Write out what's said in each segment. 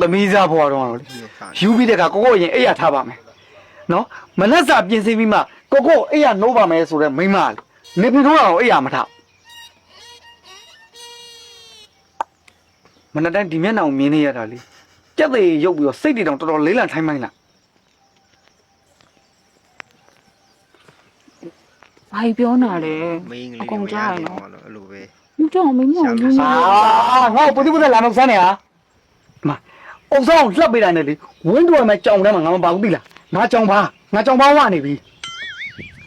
သမီးစားဘွားတော့လေယူပြီးတဲ့ကကိုကိုရင်အိယာထားပါမယ်နော်မနက်စာပြင်ဆင်ပြီးမှကိုကိုအိယာနိုးပါမယ်ဆိုတော့မိမလေနေပြည်တော်ကတော့အိယာမထားမနက်တိုင်းဒီမျက်နှာကိုမြင်နေရတာလေကြက်သေးရုပ်ပြီးတော့စိတ်တွေတောင်တော်တော်လေးလံထိုင်းမိုင်းလာဘာကြီးပြောနေတာလဲမင်းကအလေးကုန်တွေကြားရရနေနော်တော့အဲ့လိုပဲမကြောက်မင်းမင်းမင်းအာငါ့ကိုပတိပတိလာမဆန်းနေဟာမ အုံဆောင်လှပ်ပေးတာနဲ့လေဝင်းတော်မှာကြောင်ထဲမှာငါမပါဘူးသိလားငါကြောင်ပါငါကြောင်ပါဝနေပြီ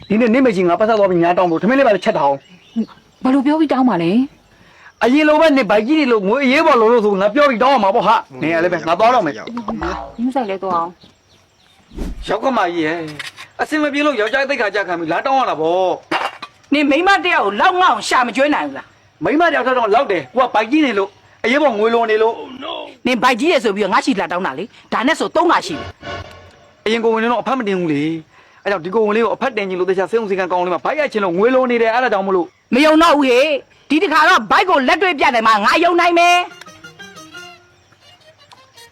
ဒီနေ့နေမရှိငါပတ်သက်သွားပြီးညာတောင်းဖို့ထမင်းလေးပါချက်တောင်းဘာလို့ပြောပြီးတောင်းပါလဲအရင်လိုပဲနေဘိုက်ကြီးတွေလို့ငွေအေးပေါ်လို့လို့ဆိုငါပြောပြီးတောင်းရမှာပေါ့ဟာနေရလဲပဲငါသွားတော့မယ်မင်းဆိုင်လဲတော့အောင်ရောက်ကမကြီးရဲ့အစင်မပြေလို့ယောက်ျားသိက္ခာကြခံပြီးလာတောင်းရတာပေါ့နေမိမတယောက်ကိုလောက်ငောအောင်ရှာမကျွေးနိုင်ဘူးလားမိမတယောက်တော့လောက်တယ်ကိုကဘိုက်ကြီးနေလို့အရင်ပေါ်ငွေလုံးနေလို့ နေဘိုက်ကြီးရဆိုပြီးတော့ငါရှိလာတောင်းတာလေဒါနဲ့ဆိုသုံးခါရှိတယ်အရင်ကိုဝင်တော့အဖတ်မတင်ဘူးလေအဲကြောင့်ဒီကိုဝင်လေးကိုအဖတ်တင်ချင်လို့တခြားစေုံစီကံကောင်းလေးမှာဘိုက်ရချင်လို့ငွေလုံးနေတယ်အဲ့ဒါကြောင့်မလို့မယုံတော့ဘူးဟေ့ဒီတခါတော့ဘိုက်ကိုလက်တွေ့ပြနိုင်မှာငါယုံနိုင်မယ်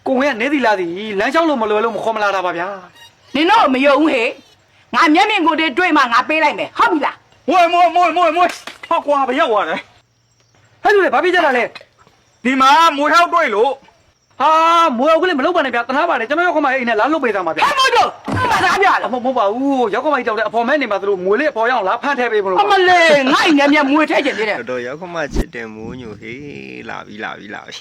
ကိုဝင်ကနေသီလာစီလမ်းလျှောက်လို့မလွယ်လို့မခေါ်မလာတာပါဗျာနင်တော့မယုံဘူးဟေ့ငါမျက်မြင်ကိုယ်တည်းတွေ့မှငါပေးလိုက်မယ်ဟုတ်ပြီလားမွေမွေမွေမွေမွေဟောကွာဘရောက်သွားတယ်ဟဲ့လူလေဘာဖြစ်ကြတာလဲဒီမှာမွေဟောက်တွေ့လို့ ဟာမွေအောင်ကလေးမလုပ်ပါနဲ့ဗျာတနာပါနဲ့ကျွန်တော်ရောက်ခမအိမ်နဲ့လာလုပ်ပေးသားမှာဗျာဟဲ့မို့တော့ဘာသာပြအလားမဟုတ်မဟုတ်ပါဘူးရောက်ခမကြီးတောက်တဲ့အဖော်မဲနေမှာသူတို့ငွေလေးအဖော်ရအောင်လာဖမ်းထည့်ပေးမလို့အမလေးငါ့အိမ်ထဲမြမွေထည့်ကျင်သေးတယ် တော်တော်ရောက်ခမချစ်တယ်မိုးညိုဟေးလာပြီလာပြီလာပြီ